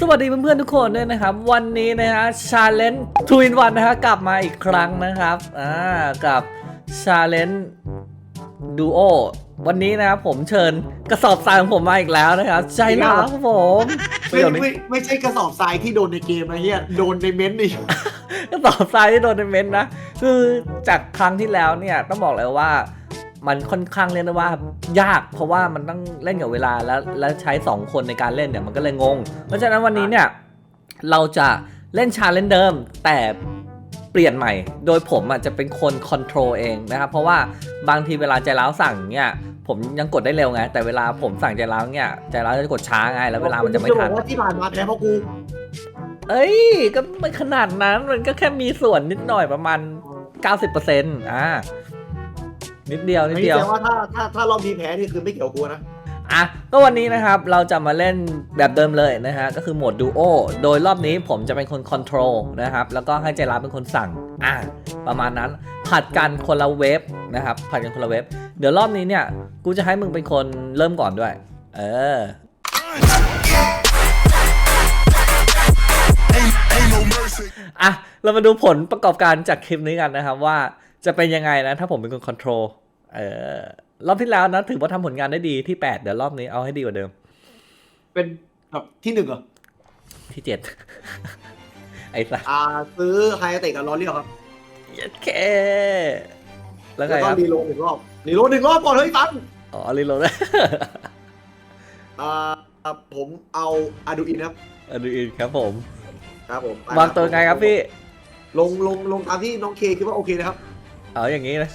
สวัสดีเพื่อนๆทุกคนด้วยนะครับ วันนี้นะฮะชาเลนจ์ทูอินวันนะฮะกลับมาอีกครั้งนะครับอ่ากับชาเลนจ์ดูโอวันนี้นะครับผมเชิญกระสอบทรายของผมมาอีกแล้วนะครับใจร้าวครับผมประไม่โยคนี้ไม่ไม่ใช่กระสอบทรายที่โดนในเกมนะเฮียโดนในเม้นต์นี่ กระสอบทรายที่โดนในเมนต์นะคือจากครั้งที่แล้วเนี่ยต้องบอกเลยว่า มันค่อนข้างเรียกได้ว่ายาก เพราะว่ามันต้องเล่นกับเวลาแล้วแล้วใช้ 2 คนในการเล่นเนี่ยมันก็เลยงง เพราะฉะนั้นวันนี้เนี่ยเราจะเล่นชาเลนจ์เดิมแต่เปลี่ยนใหม่ โดยผมอะจะเป็นคนคอนโทรลเองนะครับ เพราะว่าบางทีเวลาใจร้าวสั่งเนี่ยผมยังกดได้เร็วไง แต่เวลาผมสั่งใจร้าวเนี่ยใจร้าวจะกดช้าไงแล้วเวลามันจะไม่ทันบอกว่าที่ผ่านมาแพ้เพราะกู เอ้ย ก็ไม่ขนาดนั้นมันก็แค่มีส่วนนิดหน่อยประมาณ 90%อ่า นิดเดียวนิดไม่เดียวแสดงว่าถ้าถ้าถ้ารอบนี้แพ้นี่คือไม่เกี่ยวกับกูนะ อะก็วันนี้นะครับเราจะมาเล่นแบบเดิมเลยนะฮะก็คือโหมดดูโอโดยรอบนี้ผมจะเป็นคนคอนโทรลนะครับแล้วก็ให้ใจร้าวเป็นคนสั่งอะประมาณนั้นผัดกันคนละเวฟนะครับผัดกันคนละเวฟเดี๋ยวรอบนี้เนี่ยกูจะให้มึงเป็นคนเริ่มก่อนด้วย เออ อะเรามาดูผลประกอบการจากคลิปนี้กันนะครับว่า จะเป็นยังไงนะถ้าผมเป็นคนคอนโทรลเออรอบที่แล้วนะถือว่าทำผลงานได้ดีที่8เดี๋ยวรอบนี้เอาให้ดีกว่าเดิม เป็นแบบที่หนึ่งเหรอ ที่7ไอ้สัสอ่า ซื้อไฮเตะกับลอเรียลครับยัดแค่แล้วไงแล้วคก็รับรีโหลดหนึ่งรอบรีโหลดหนึ่งรอบก่อนเฮ้ยฟังอ๋อรีโหลดได้อ่าผมเอาอาดูอินครับอันอื่นครับผมครับผมวางตัวไงครับพี่ ลงลงลงตามที่น้องเคคิดว่าโอเคนะครับ เอาอย่างนี้นะ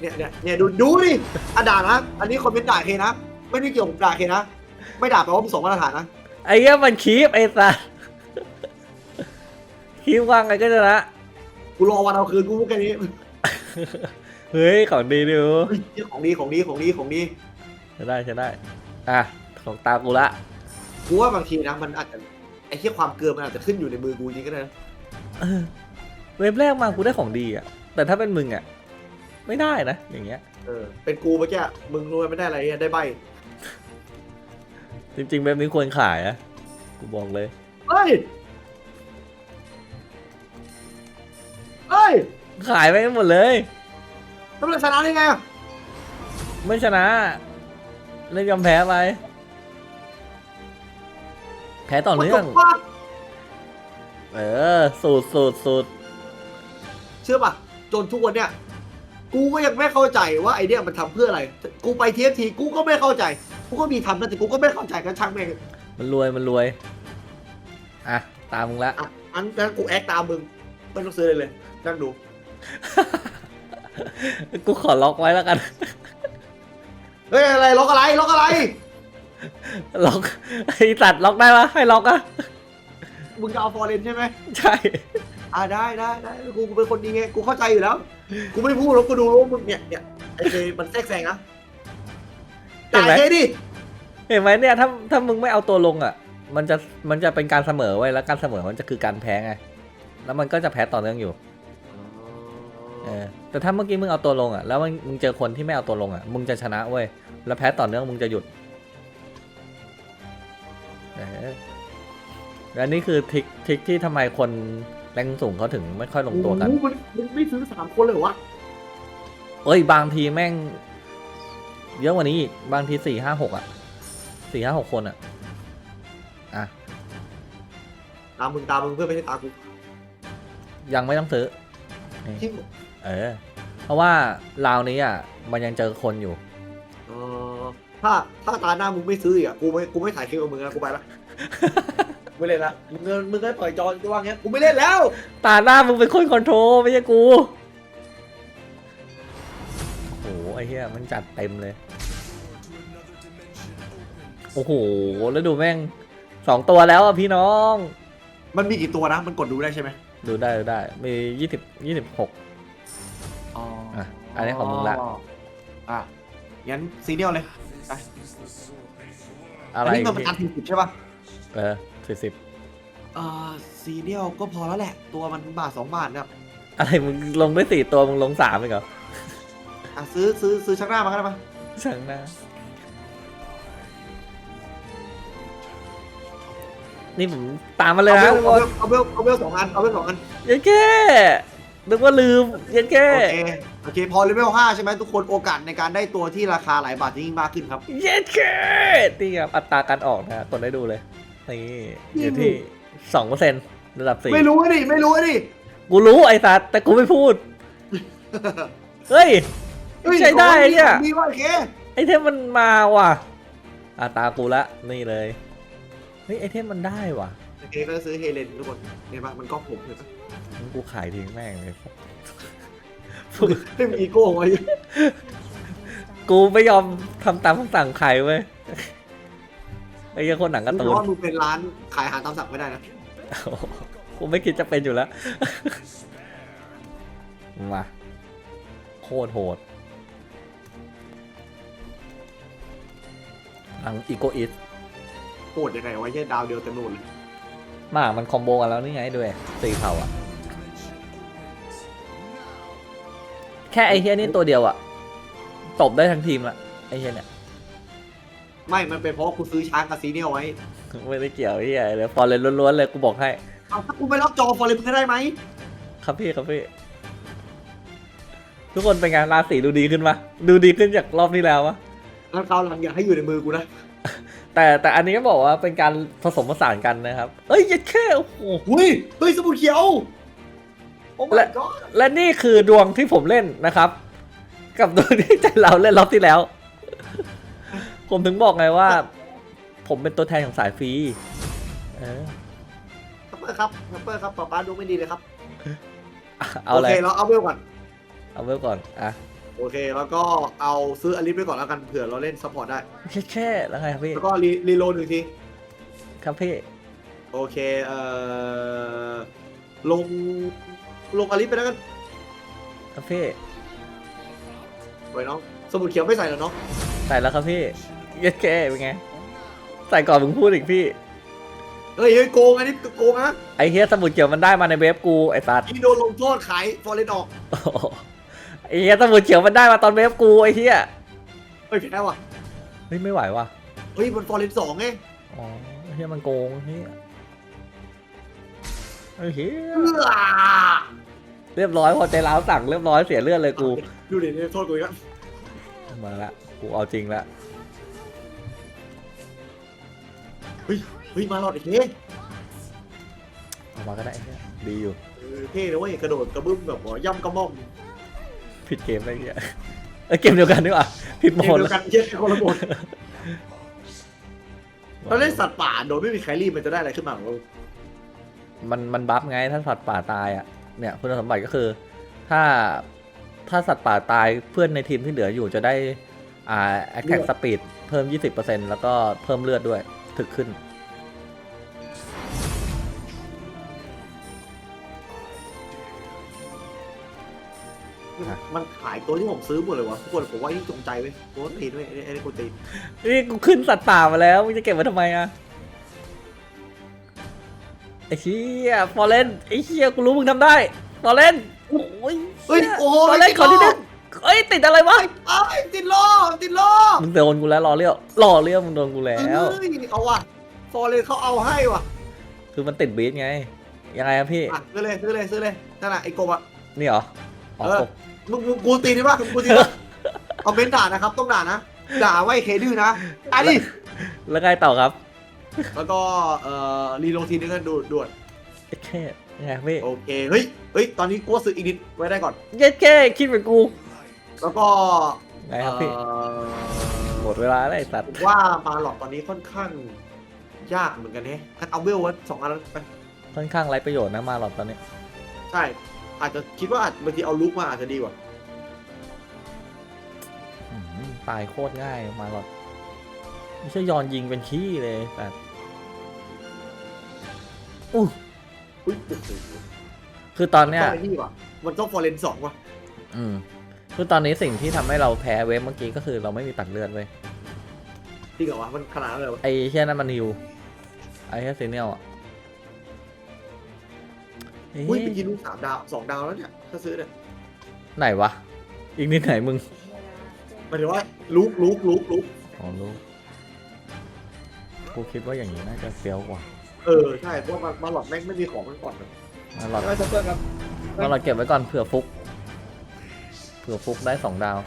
เนี่ยเนี่ยเนี่ยดูดูดิอะด่านะ อันนี้คอมเมนต์ด่าเคนะ ไม่ได้เกี่ยวกับด่าเคนะ ไม่ด่าแปลว่ามึงสองมาตรฐานนะ ไอ้เงี้ยมันคีบไอ้สัสคีบว่างไงก็ชนะกูรอวันเอาคืนกูพูดแค่นี้เฮ้ยของดีดูเฮ้ยของดีของดีของดีของดีจะได้จะได้ อะของตากูละ กูว่าบางทีนะมันอาจจะไอ้ที่ความเกลือมันอาจจะขึ้นอยู่ในมือกูจริงก็ได้นะเออ เว็บแรกมากูได้ของดีอะ แต่ถ้าเป็นมึงอะ ไม่ได้นะ อย่างเงี้ย เออ เป็นกูเมื่อกี้มึงรวยไม่ได้อะไรเนี่ยได้ใบจริงๆเว็บนี้ควรขายอะกูบอกเลย เฮ้ยเฮ้ยขายไปหมดเลย ตำรวจชนะได้ไงอะไม่ชนะเล่นยอมแพ้ไปแพ้ต่อเนื่อง What the fuck? เออ สูตรสูตรสูตร เชื่อป่ะจนทุกวันเนี่ยกูก็ยังไม่เข้าใจว่าไอเนี้ยมันทำเพื่ออะไร กูไปเทียทีกูก็ไม่เข้าใจ กูก็มีทำนะแต่กูก็ไม่เข้าใจกันช่างแม่งมันรวยมันรวย อะ ตามมึงละอะอันนั้นกูแอคตามมึงไม่ต้องซื้อเลยเลยนั่งดู กูขอล็อกไว้แล้วกัน เฮ้ยอะไรล็อกอะไรล็อกอะไร ล็อกไอสัตว์ล็อกได้ปะให้ล็อกอะมึงจะเอาฟอร์เรนใช่ไหมใช่ อ่าได้ได้ได้กูกูเป็นคนดีไงกูเข้าใจอยู่แล้ว กูไม่พูดแล้วกูดูว่ามึงเนี่ยเนี่ยไอ้เคมันแทรกแซงนะเห็นไหม จ่ายเคดิเห็นไหมเนี่ยถ้าถ้ามึงไม่เอาตัวลงอะ มันจะมันจะเป็นการเสมอไว้ยแล้วการเสมอมันจะคือการแพ้ไงแล้วมันก็จะแพ้ต่อเนื่องอยู่เออแต่ถ้าเมื่อกี้มึงเอาตัวลงอะแล้วมึงมึงเจอคนที่ไม่เอาตัวลงอะมึงจะชนะเว้ยแล้วแพ้ต่อเนื่องมึงจะหยุดเออและนี่คือทริคทริคที่ทำไมคน แรงสูงเขาถึงไม่ค่อยลงตัวกัน โอ้โหมันมันไม่ซื้อสามคนเลยเหรอวะเอ้ยบางทีแม่ง เยอะกว่านี้อีกบางทีสี่ห้าหกอะสี่ห้าหกคนอะอะ ตามมึงตามมึงเพื่อนไม่ใช่ตามกูยังไม่ต้องซื้อ ที่เออ เพราะว่าราวนี้อะ มันยังเจอคนอยู่ เออถ้าถ้าตาหน้ามึงไม่ซื้ออีกอะกูไม่กูไม่ถ่ายคลิปกับมึงแล้วกูไปละ ไม่เล่นละมึงเงินมึงได้ปล่อยจอนกูว่างี้กูไม่เล่นแล้ว ตาหน้ามึงเป็นคนคอนโทรลไม่ใช่กู โอ้โหไอ้เหี้ยมันจัดเต็มเลย โอ้โห แล้วดูแม่งสองตัวแล้วอะพี่น้อง มันมีกี่ตัวนะ มันกดดูได้ใช่ไหมดูได้ดูได้ มียี่สิบยี่สิบหกอ๋ออะ อันนี้ของมึงละ อะงั้นซีเนียลเลยไปอะไรอันนี้เงินประกันสี่สิบใช่ป่ะ เออ สี่สิบเอ่อซีเนียลก็พอแล้วแหละ ตัวมันบาทสองบาทเนี่ยอะไรมึงลงได้สี่ตัวมึงลงสามเองเหรออะซื้อซื้อซื้อชักหน้ามาก็ได้ปะช่างหน้านี่ผมตามมาเลยเอานะเวลทุกคนเอาเวลเอาเวลสองอันเอาเวลสองอันยันแค่นึกว่าลืมยันแค่โอเคโอเคพอเลเวลห้าใช่ไหมทุกคนโอกาสในการได้ตัวที่ราคาหลายบาทจะยิ่งมากขึ้นครับยันแค่นี่ครับอัตราการออกนะกดได้ดูเลย นี่อยู่ที่สองเปอร์เซ็นต์ระดับสี่ไม่รู้ดิไม่รู้ดิกูรู้ไอ้สัตว์แต่กูไม่พูด เฮ้ย ใช้ได้เนี่ยดีว่าโอเคไอเทมมันมาว่ะอาตากูละนี่เลยเฮ้ยไอเทมมันได้ว่ะโอเคก็ซื้อเฮเลนทุกคนเนี่ยปะมันก็ผมเลยปะงั้นกูขายทิ้งแม่งเลยไม่มีอีโก้ไว้กูไม่ยอมทำตามคำสั่งใครเว้ย ไอ้เหี้ยังคนหนังการ์ตูเพนราะว่ามึงเป็นร้านขายอาหารตามสั่งไม่ได้นะกูไม่คิดจะเป็นอยู่แล้ว มาโคตรโหดหลังอีโกอิสโกรธยังไงวะแค่ดาวเดียวแต่นู่นเลยมา มันคอมโบกันแล้วนี่ไงด้วยสี่เผ่าอะแค่ไอเฮียนี่ตัวเดียวอะตบได้ทั้งทีมละไอเฮียเนี่ย ไม่ มันเป็นเพราะว่ากูซื้อช้างกับซีเนียลไว้ ไม่ได้เกี่ยวไอ้เฮียเลยฟอร์เรนล้วนๆเลยกูบอกให้ เอาถ้ากูไม่รับจอฟอร์เรนมึงจะได้ไหมครับพี่ครับพี่ ทุกคนเป็นไงราศีดูดีขึ้นปะดูดีขึ้นจากรอบที่แล้วปะงั้นคราวหลังอย่าให้อยู่ในมือกูนะ แต่แต่อันนี้ก็บอกว่าเป็นการผสมผสานกันนะครับ เอ้ยยัดแค่โอ้โห หุ้ย เฮ้ยสมุดเขียว โอ้และ my god และนี่คือดวงที่ผมเล่นนะครับ กับดวงที่ใจเราเล่นรอบที่แล้ว ผมถึงบอกไงว่า ผมเป็นตัวแทนของสายฟรีเออคัปเปอร์ครับคัปเปอร์ครับป๊าป๊าดูไม่ดีเลยครับเอาโออะไรเคเราเอาเวลก่อน เอาไว้ก่อนอะโอเค แล้วก็เอาซื้ออลิสไปก่อนแล้วกันเผื่อเราเล่นซัพพอร์ตได้ แค่แค่แล้วไงครับพี่แล้วก็รีรีโหลดหนึ่งที ครับพี่โอเค เอ่อ ลง ลงอลิสไปแล้วกันครับพี่ไว้น้อง สมุดเขียวไม่ใส่แล้วเนาะใส่แล้วครับพี่ ยัดแค่เป็นไงใส่ก่อนมึงพูดอีกพี่ เฮ้ยเฮ้ยโกงอันนี้โกงนะไอเฮียสมุดเขียวมันได้มาในเว็บกูไอสัตว์ที่โดนลงโทษขายฟอร์เรนออกโอ้โหไอเฮียสมุดเขียวมันได้มาตอนเว็บกูไอเฮียเฮ้ยแพ้ว่ะเฮ้ยไม่ไหวว่ะเฮ้ยมันฟอร์เรนสองไงอ๋อไอ้เฮียมันโกงเฮียไอ้เฮียเอื้อเรียบร้อยพอใจร้าวสั่งเรียบร้อยเสียเลือดเลยกู ดูดิเนี่ยโทษกูอีกแล้วมาละกูเอาจริงละ ฮ้ยเฮ้ยมาหลอดอีกเท่เอามาก็ได้ไอ้เฮียดีอยู่ เออเท่นะเว้ยกระโดดกระบึ้มแบบหัวย่ำกระหม่อมผิดเกมได้เฮียเอ้ยเกมเดียวกันดีกว่าผิดโหมเกมดเดียวกันเยอะคนละหมดเราเล่นสัตว์ป่าโดยไม่มีใครรีบมันจะได้อะไรขึ้นมาของเรามันมันบัฟไงถ้าสัตว์ป่าตายอะเนี่ยคุณสมบัติก็คือ ถ้าถ้าสัตว์ป่าตายเพื่อนในทีมที่เหลืออยู่จะได้อ่า attack speed เพิ่ม 20%แล้วก็เพิ่มเลือดด้วย ถึกขึ้นอะมันขายตัวที่ผมซื้อหมดเลยวะทุกคนผมว่านี่จงใจเว้ยโคตรตีนเว้ยไอ้ไอ้นี่กูตีนนี่กูขึ้นสัตว์ป่ามาแล้วมึงจะเก็บไว้ทำไมอะไอ้เชี่ยฟอร์เรนไอ้เชี่ยกูรู้มึงทำได้ฟอร์เรนโอ้ยเฮ้ยโอ้โหฟอร์เรนขอที่นึง เอ้ยติดอะไรวะไอ้ยติดล้อติดล้อมึงโดนกูแล้วรอเลี้ยวรอเลี้ยวมึงโดนกูแล้วเฮ้ยเอาว่ะฟอร์เรนเขาเอาให้ว่ะคือมันติดบีทไง ยังไงอะพี่ อะซื้อเลยซื้อเลยซื้อเลยนั่นแหละไอ้กบอะ นี่เหรออ๋อเออกบมึงมึงกูตีนี่ป่ะมึงกูตีป่ะคอมเมนต์ด่านะครับต้องด่านะด่าไว้เคดื้อนะอะดิแล้วไงต่อครับแล้วก็เอ่อรีโหลดทีนึงกันดูด่วนเย็ดแค่ยังไงพี่โอเคเฮ้ยเฮ้ยตอนนี้กูว่าซื้ออีกนิดไว้ได้ก่อนเย็ดแค่คิดเป็นกู แล้วก็ไงครับพี่ เอ่อหมดเวลาแล้วไอ้สัตว์ผมว่ามาหลอกตอนนี้ค่อนข้าง ยากเหมือนกันเนี่ยงั้นเอาเวลไว้สองอันแล้วไปค่อนข้างไร้ประโยชน์นะมาหลอดตอนนี้ ใช่ อาจจะคิดว่าอาจบางทีเอาลุกมาอาจจะดีกว่า อืมตายโคตรง่ายมาหลอดไม่ใช่ยอนยิงเป็นขี้เลยแต่อู้อุ้ยโอ้โหคือตอนเนี้ย ต้องไอ้นี่ว่ะมันต้องฟอร์เรนสองว่ะอืม คือตอนนี้สิ่งที่ทำให้เราแพ้เวฟเมื่อกี้ก็คือเราไม่มีตัดเลือดเว้ย จริงเหรอวะมันขนาดนั้นเลยเหรอวะไอ้เช่ยนั่นมันฮิว ไอ้แค่ซีเนียลอะเอ๊ะอุ้ยไปกินลูกสามดาวสองดาวแล้วเนี่ยถ้าซื้อเนี่ยไหนวะ อีกนิดไหนมึงหมายถึงว่าลุกลุกลุกลุกอ๋อรู้กูคิดว่าอย่างนี้น่าจะเฟี้ยวกว่าเออใช่เพราะว่ามันมาหลอดแม่งไม่มีของมันก่อนนะมาหลอดใช่ไหมเพื่อนครับมาหลอดเก็บไว้ก่อนเผื่อฟุกเผื่อฟุกได้สองดาว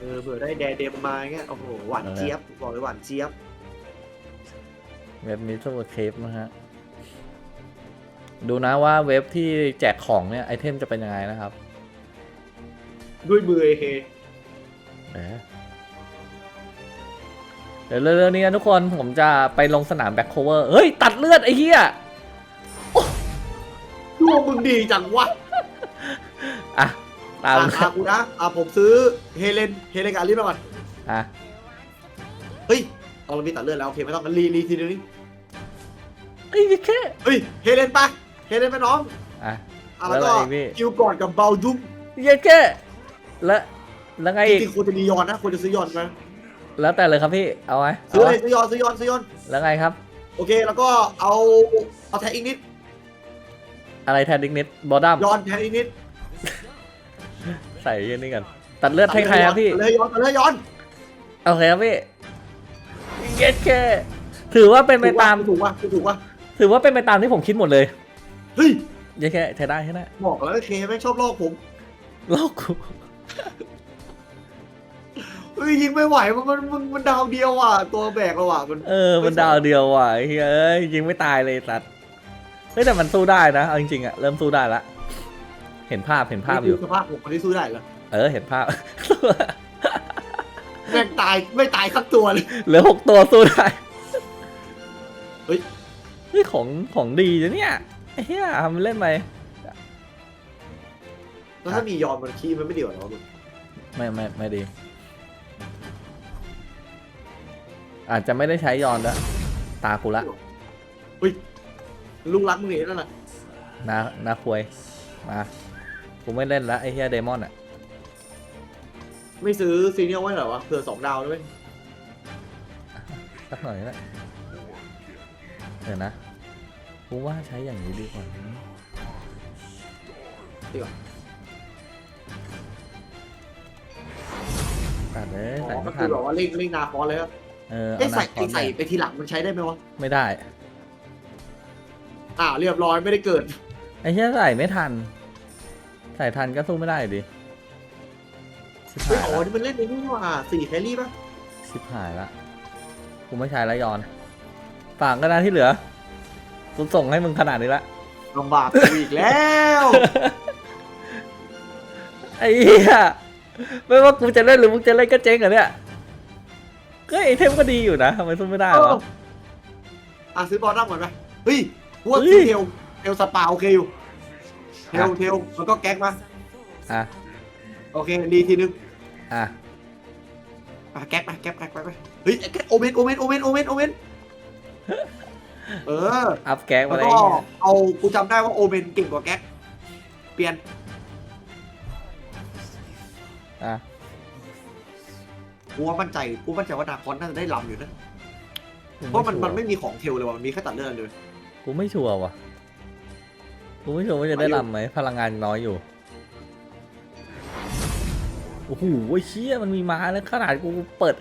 เออเผื่อได้แดเดมมาเงี้ยโอ้โหหวานเจี๊ยบบอกเลยหวานเจี๊ยบเว็บมิสเตอร์เคปนะฮะ ดูนะว่าเว็บที่แจกของเนี่ย ไอเทมจะเป็นยังไงนะครับ ด้วยมือเอเคเอ๊ะเดี๋ยวเร็วๆนี้นะทุกคนผมจะไปลงสนามแบ็คโคเวอร์ เฮ้ย ตัดเลือดไอ้เหี้ยดวงมึงดีจังวะ อะ ตามอะอะกูนะอะผมซื้อเฮเลนเฮเลนกับอลิสมาก่อนอะเฮ้ยเอาเรามีตัดเลือดแล้วโอเคไม่ต้องกันรีรีทีนึงนี่เอ้ยแค่เฮ้ยเฮเลนไปเฮเลนไปน้องอะ อะแล้วก็แล้วอะไรอีกพี่คิวก่อนกับเบลดุมเย้แค่แล้วแล้วไงอีกจริงๆควรจะมียอนนะควรจะซื้อยอนมาแล้วแต่เลยครับพี่เอาไว้ซื้อเอาเลไว้ยซื้อยอนซื้อยอนซื้อยอน แล้วไงครับ โอเค แล้วก็เอาเอาแทนอีกนิดอะไรแทนดิกนิดบอดัม ยอนแทนอีกนิด ใส่ยันนี่กัน ตัดเลือดให้ใครครับพี่ตัดเลยยอนตัดเลยยอนโอเคครับพี่เย้แค่ถือว่าเป็นไปตาม ถูกป่ะถูกป่ะถือว่าเป็นไปตามที่ผมคิดหมดเลย เฮ้ยเย้แค่ใช้ได้ใช่ไหมบอกแล้วเคแม่งชอบลอกผมโลกกูเฮ้ยยิงไม่ไหวมันมันมันมันดาวเดียวอะตัวแบกเราอะมันเออมันดาวเดียวว่ะไอ้เฮ้ยเอ้ยยิงไม่ตายเลยสัตว์เฮ้ยแต่มันสู้ได้นะเอาจริงๆอะเริ่มสู้ได้ละ เห็นภาพเห็นภาพอยู่สภาพผมคนที่สู้ได้เหรอเออเห็นภาพแม่งตายไม่ตายสักตัวเลยเหลือหกตัวสู้ได้เฮ้ยเฮ้ยของของดีนะเนี่ยไอ้เหี้ยทำมันเล่นไปแล้วถ้ามียอนมันขี้มันไม่ดีกว่าเหรอมึงไม่ไม่ไม่ดี อาจจะไม่ได้ใช้ยอนแล้วตากูละลูกรักมึงเห็นนั่นแหละนานาควยมา กูไม่เล่นละไอ้เหี้ยเดมอนอะไม่ซื้อซีเนียลไว้เหรอวะเผื่อสองดาวด้วยสักหน่อยละเดี๋ยวนะกูว่าใช้อย่างนี้ดีกว่านะดีกว่าตัดเลยอ๋ใส่อก็ไม่คืทัอนแบบว่าเร่งเร่งนาคอนเลยครับเออไอ้เอาใส่นาคไอ้อนใส่เนี่ยไปทีหลังมันใช้ได้ไหมวะไม่ได้ อ่าเรียบร้อยไม่ได้เกิดไอ้เหี้ยใส่ไม่ทัน ใส่ทันก็สู้ไม่ได้อยู่ดิชิบเฮ้ยหายอ๋อละนี่มันเล่นในนี่นี่หว่าสี่แครี่ป่ะชิบหายละกูไม่ใช้แล้วยอนฝากก็นะที่เหลือกูส่งให้มึงขนาดนี้ละ ลำบากกูอีกแล้ว ไอ้เหี้ยไม่ว่ากูจะเล่นหรือมึงจะเล่นก็เจ๊งเหรอเนี่ยก็ไอเทมก็ดีอยู่นะทำไมสู้ไม่ได้วะ อะซื้อบอลดัมก่อนไหมเฮ้ยกูว่าเฮ้ยซื้อเทลเทลสปาโอเคอยู่ เทลอะเทลมันก็แก๊กมาอะโอเครีทีนึงอะอะแก๊กไปแก๊กแก๊กไปไปเฮ้ยแก๊กโอเมนโอเมนโอเมนโอเมนโอเมนเอออัพแก๊กแล้มาวเลยก็เอากูจำได้ว่าโอเมนเก่งกว่าแก๊กเปลี่ยนอะกูว่ามั่นใจกูมั่นใจว่านาคอนน่าจะได้ลำอยู่นะเพราะมันมันไม่มีของเทลเลยว่ะมันมีแค่ตัดเลือดเลยกูไม่ชัวร์ว่ะ กูไม่ชัวร์ว่าจะได้ลำไหมพลังงานน้อยอยู่โอ้โหไอ้เชี่ยมันมีม้าแล้วขนาดกูเปิด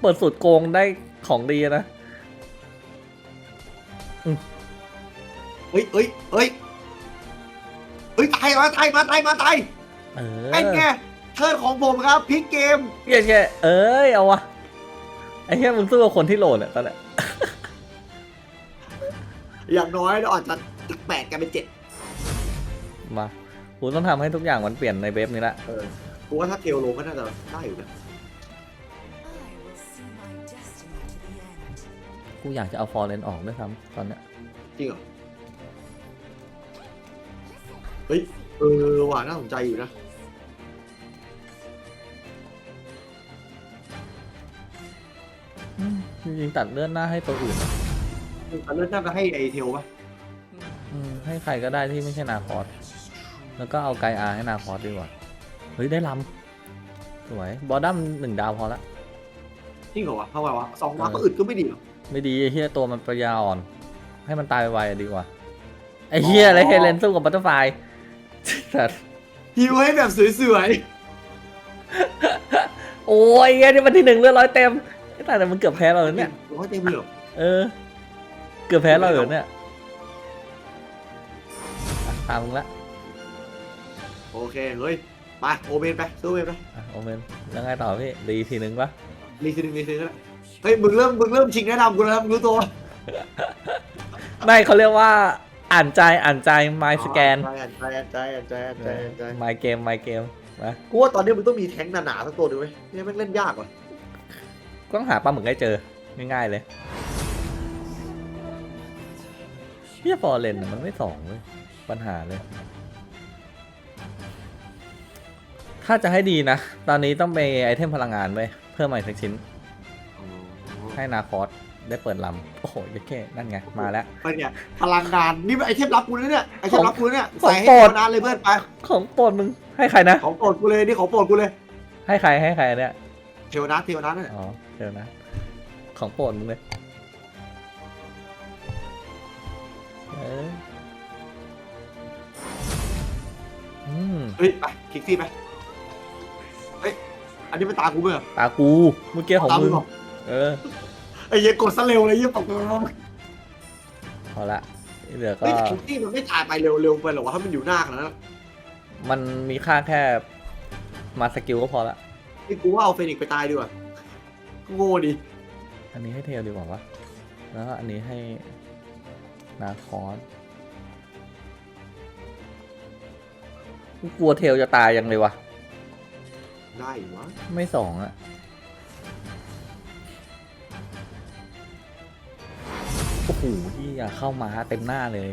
เปิดสูตรโกงได้ของดีนะเฮ้ยเฮ้ยเฮ้ยเฮ้ยตายมาตายมาตายมาตายเออไอ้ไงเทิร์นของผมครับพลิกเกมเย้แค่เอ้ยเอาวะไอ้เหี้ยมึงสู้กับคนที่โหลดอะตอนเนี้ยอย่างน้อยเราอาจจะจากแปดกลายเป็นเจ็ด มากูต้องทำให้ทุกอย่างมันเปลี่ยนในเว็บนี้ละเออกูว่าถ้าเทลลงก็น่าจะได้อยู่นะกูอยากจะเอาฟอร์เรนออกด้วยซ้ำตอนเนี้ยจริงเหรอเฮ้ยเออว่ะน่าสนใจอยู่นะอืมจริงๆตัดเลื่อนหน้าให้ตัวอื่นอะแต่เริ่มน่าจะให้ไอเทลป่ะอืมให้ใครก็ได้ที่ไม่ใช่นาคอส แล้วก็เอาไกอาให้นาคอสดีกว่า เฮ้ย ได้ลำสวย บอดัมหนึ่งดาวพอละ จริงเหรอวะเท่าไหร่วะสองมาเออก็อึดก็ไม่ดีหรอ ไม่ดีไอ้เฮียตัวมันปัญญาอ่อน ให้มันตายไวๆอะดีกว่า ไอ้เฮียอะไรเฮเลนสู้กับบัตเตอร์ไฟสัตว์ฮิวให้แบบสวยโอ้ยเฮียนี่มันที่หนึ่งเลือดร้อยเต็มไอ้ตายแต่มันเกือบแพ้เราๆแล้วเนี่ยร้อยเต็มเลยเหรอเออ เกือบแพ้เราเหรอเนี่ยตามมึงละ โอเคเฮ้ยไปโอเมนไปสู้โอเมนไปอะโอเมนแล้วไงต่อพี่รีทีนึงปะรีทีหนึงรีทีหนึงก็ได้เฮ้ยมึงเริ่มมึงเริ่มชิงแนะนำกูแล้วนะมึงรู้ตัวปะไม่เขาเรียกว่าอ่านใจอ่านใจ my scan ใจอ่านใจอ่านใจอ่านใจอ่านใจอ่านใจ my game my game นะกูว่าตอนนี้มึงต้องมีแท้งหนาๆสักตัวหนึงเว้ยเนี่ยแม่งเล่นยากว่ะต้องหาปลาหมึกให้เจอง่ายๆเลยเฮียฟอร์เรนมันไม่สองเว้ยปัญหาเลย ถ้าจะให้ดีนะ ตอนนี้ต้องไปไอเทมพลังงานไว้ยเพิ่มใหม่สักชิ้น ให้นาคอสได้เปิดลำ โอ้โหยัดแค่นั่นไง มาแล้วไปเนี่ยพลังงานนี่ไอเทมรับกูนะเนี่ยไอเทมรับกูนะเนี่ยของใส่ให้โปรดนานเลยเพื่อนไปของโปรดมึงให้ใครนะ ของโปรดกูเลยนี่ของโปรดกูเลย ให้ใครให้ใครเนี่ยเทวนาเทวนาเนี่ยอ๋อเดี๋ยวนะของโปรดมึงเลยเอออืมเฮ้ยไปคลิกซี่ไปเฮ้ย อันนี้เป็นตากูไหมเหรอตากูเมื่อกี้ของตามึมึงงเหรอเออไอ้เหี้ยกดซะเร็วเลยเหี้ยตกเลยพอละที่เหลือก็ เฮ้ยแต่คลิกซี่มันไม่ตายไปเร็วๆไปหรอวะถ้ามันอยู่หน้าขนาดนั้นมันมีค่าแค่มาสกิลก็พอละนี่กูว่าเอาเฟนิกซ์ไปตายดีกว่าโง่ดิอันนี้ให้เทลดีกว่าวะ แล้วก็อันนี้ให้นาคอสกูกลัวเทลจะตายยังเลยวะ ได้อยู่วะไม่สองอะโอ้โหที่อยากเข้ามาเต็มหน้าเลย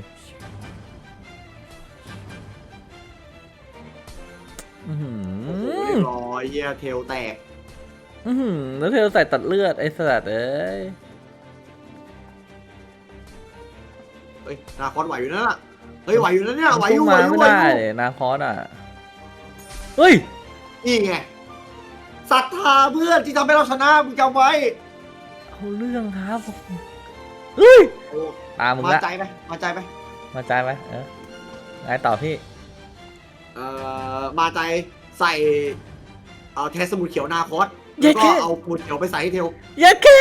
อือหืโอ้โหอเรียบร้อยเหี้ยเทลแตกอือหือแล้วเทลใส่ตัดเลือด ไอ้สัตว์เอ้ย เฮ้ยนาคอนไหวอยู่นั่นน่ะเฮ้ยไหวอยู่นั่นเนี่ยไหวอยู่ไหวมาอยู่ไม่ไหวได้อยู่เลยนาคอสอะ เฮ้ย นี่ไงศรัทธาเพื่อนที่ทำให้เราชนะมึงจำไว้เอาเรื่องครับเฮ้ยโอ้ตามมึงมาละใจไหมมาใจไหมมาใจไหมเออไงต่อพี่เอ่อมาใจใส่เอาเทสสมุดเขียวนาคอสเย้แล้วก็แค่เอาสมุดเขียวไปใส่ให้เทลเยัดแค่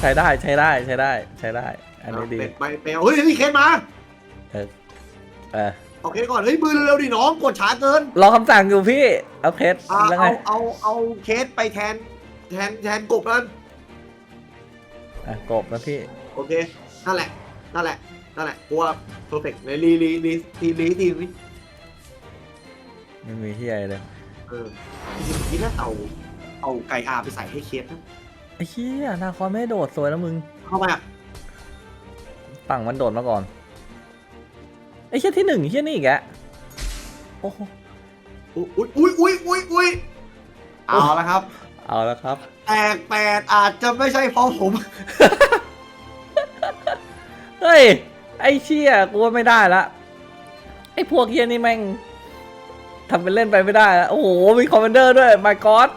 ใช้ได้ใช้ได้ใช้ได้ใช้ได้ อันนี้ดีไปไปไปเอาเฮ้ยเฮ้ยเคสมาเออ เอาเคสก่อน เฮ้ยมือเร็วๆดิน้องกดช้าเกินรอคำสั่งอยู่พี่ เอาเคสอ่าแล้วไงเอาเอาเอาเคสไปแทน แทนแทนกบนั้นอะกบนะพี่ โอเคนั่นแหละนั่นแหละนั่นแหละกูว่าเพอร์เฟกต์เลยรีรีรีรีรีทีนี้ไม่มีที่อะไรเลยเออจริงๆเมื่อกี้น่าเอาเอาไก่อาไปใส่ให้เคสนะไอ้เหี้ยนาคอสไม่ได้โดดสวยแล้วมึงเข้าไปอะฝั่งมันโดดมาก่อน ไอ้เหี้ยที่หนึ่งเหี้ยนี่อีกแกโอ้โหอุ้ยอุ้ยอุ้ยอุ้ยอุ้ยเอาละครับ เอาแล้วครับ แตกแปดอาจจะไม่ใช่เพราะผม เฮ้ย ไอ้เชี่ยกูว่าไม่ได้ละ ไอ้พวกเฮียนี่แม่งทำเป็นเล่นไปไม่ได้ละโอ้โห มีคอมมานเดอร์ด้วย my god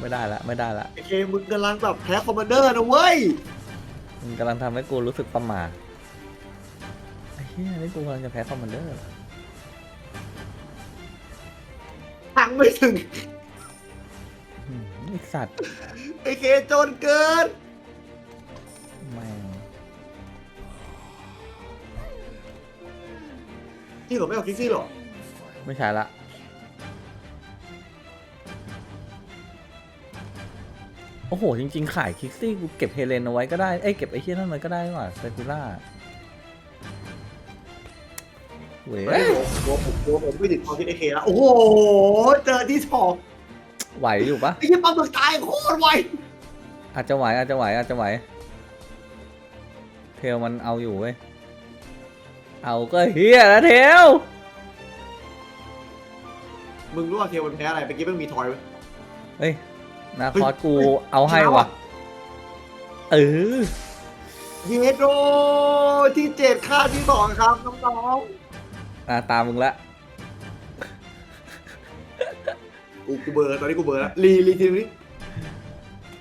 ไม่ได้ละ ไม่ได้ละ โอเคมึงกำลังแบบแพ้คอมมานเดอร์นะเว้ยมันกำลังทำให้กูรู้สึกประหมา ไอ้เฮียนี่กูกำลังจะแพ้คอมมานเดอร์ทางไม่ถึงอืมไอ้สัตว์ไอเคจนเกิน แม่งที่ผมไม่เอาคิกซี่หรอ ไม่ใช่ละโอ้โห จริง ๆ ขายคิกซี่กูเก็บเฮเลนเอาไว้ก็ได้ เอ้ย เก็บไอ้เฮียนั่นไว้ก็ได้นี่หว่าเซคูล่า เว้ยเฮ้ยตัวผมตัวผมไม่ติดความคิดไอเคแล้วโอ้โหเจอที่สองไหวอยู่ปะไอ้ยี่ปลาหมึกตายโคตรไวอาจจะไหวอาจจะไหวอาจจะไหวเทลมันเอาอยู่เว้ยเอาก็เฮียแล้วเทลมึงรู้ว่าเทลมันแพ้อะไรเมื่อกี้มันมีทอยไหมเฮ้ยนาเฮ้ยคอสกูเฮ้ยเอาให้ช้าว่ะว่ะเออเยโดที่เจ็ดค่าที่สองครับน้อง อะตามมึงละๆกูกูเบอร์ตอนนี้กูเบอร์แล้วรีรีทีนี้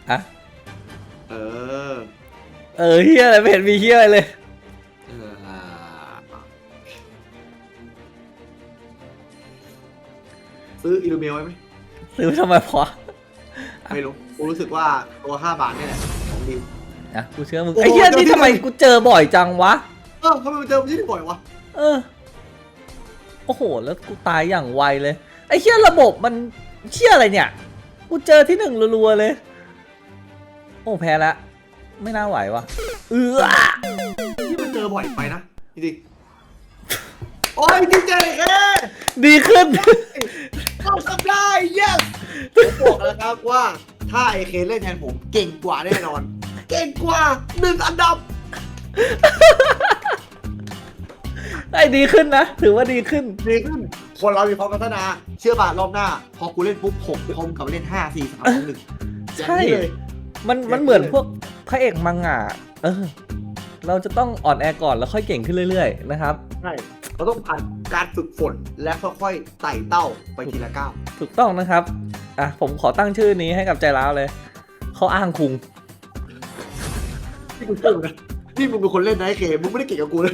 อะเออเออเฮียอะไรไม่เห็นมีเฮียอะไรเลย เอออ่าซื้ออิลูเมลไว้ไหมซื้อทำไมพอไม่รู้กูรู้สึกว่าตัวห้าบาทเนี่ยแหละของดี อะกูเชื่อมึงโอ้ไอ้เฮียเจอนี่ที่ ทำไมไหนกูเจอบ่อยจังวะ เออทำไมมันเจอมันที่นี่บ่อยวะ เออ โอ้โห แล้วกูตายอย่างไวเลย ไอ้เชี่ยระบบมันเชี่ยอะไรเนี่ย กูเจอที่หนึ่งรัวๆเลย โอ้แพ้ละ ไม่น่าไหววะเออที่มันเจอบ่อยไปนะจริงๆโอ้ยดีใจเลยแค่ดีขึ้นเราทำได้ yes ผมบอกแล้วครับว่าถ้าไอเคเล่นแทนผมเก่งกว่าแน่นอน เก่งกว่าหนึ่งอันดับ ไอ้ดีขึ้นนะ ถือว่าดีขึ้น ดีขึ้นคนเรามีความพัฒนา เชื่อป่ะรอบหน้า พอกูเล่นปุ๊บหกคอมกลับมาเล่นห้าสี่สามสองหนึ่งใช่อย่างนี้เลยมันมันเหมือนพวกพระเอกมังงะเออ เราจะต้องอ่อนแอก่อนแล้วค่อยเก่งขึ้นเรื่อย ๆ นะครับ ใช่ เราต้องผ่านการฝึกฝนและค่อยๆไต่เต้าไปทีละก้าว ถูกต้องนะครับ อะผมขอตั้งชื่อนี้ให้กับใจร้าวเลย เขาอ้างคุงที่มึงเพิ่มนะนี่มึงเป็นคนเล่นนะไอเคมึงไม่ได้เก่งกับกูเลย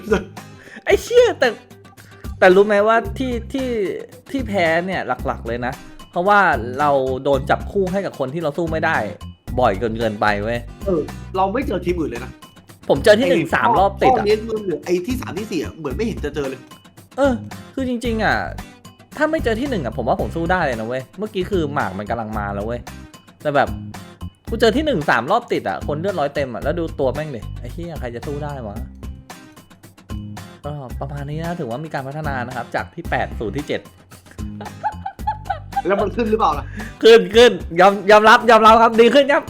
ไอ้เชี่ยแต่แต่รู้ไหมว่าที่ที่ที่แพ้เนี่ยหลักๆเลยนะ เพราะว่าเราโดนจับคู่ให้กับคนที่เราสู้ไม่ได้ บ่อยเกินเกินไปเว้ยเออเราไม่เจอทีมอื่นเลยนะผมเจอที่หนึ่งสามรอบติดข้อะนี้มึงหรือไอ้ที่สามที่สี่อะเหมือนไม่เห็นจะเจอเลย เออ คือจริง ๆ อะ ถ้าไม่เจอที่หนึ่งอะผมว่าผมสู้ได้เลยนะเว้ยเมื่อกี้คือหมากมันกำลังมาแล้วเว้ยแต่แบบกูเจอที่หนึ่งสามรอบติดอะคนเลือดร้อยเต็มอะแล้วดูตัวแม่งดิไอ้เหี้ยใครจะสู้ได้วะ ก็ประมาณนี้นะถือว่ามีการพัฒนานะครับ จากที่แปดสู่ที่เจ็ดแล้วมันขึ้นหรือเปล่าล่ะ ขึ้นขึ้นยอมยอมรับยอมรับครับดีขึ้นครับ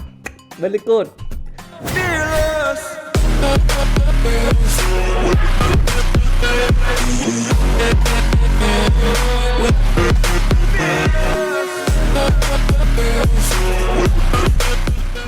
very good Fearless.